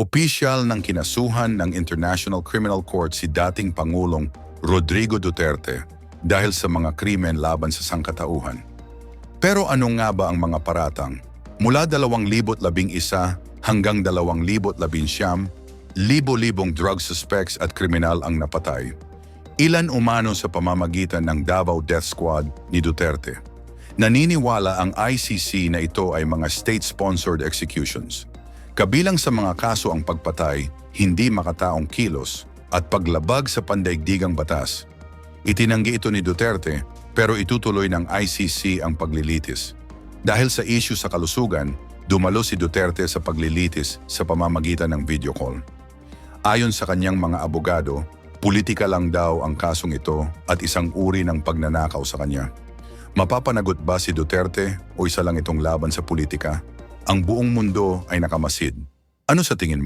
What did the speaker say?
Opisyal ng kinasuhan ng International Criminal Court si dating Pangulong Rodrigo Duterte dahil sa mga krimen laban sa sangkatauhan. Pero ano nga ba ang mga paratang? Mula 2011 hanggang 2019, libo-libong drug suspects at kriminal ang napatay. Ilan umano sa pamamagitan ng Davao Death Squad ni Duterte. Naniniwala ang ICC na ito ay mga state-sponsored executions. Kabilang sa mga kaso ang pagpatay, hindi makataong kilos at paglabag sa pandaigdigang batas. Itinanggi ito ni Duterte pero itutuloy ng ICC ang paglilitis. Dahil sa issue sa kalusugan, dumalo si Duterte sa paglilitis sa pamamagitan ng video call. Ayon sa kanyang mga abogado, politika lang daw ang kasong ito at isang uri ng pagnanakaw sa kanya. Mapapanagot ba si Duterte o isa lang itong laban sa politika? Ang buong mundo ay nakamasid. Ano sa tingin mo?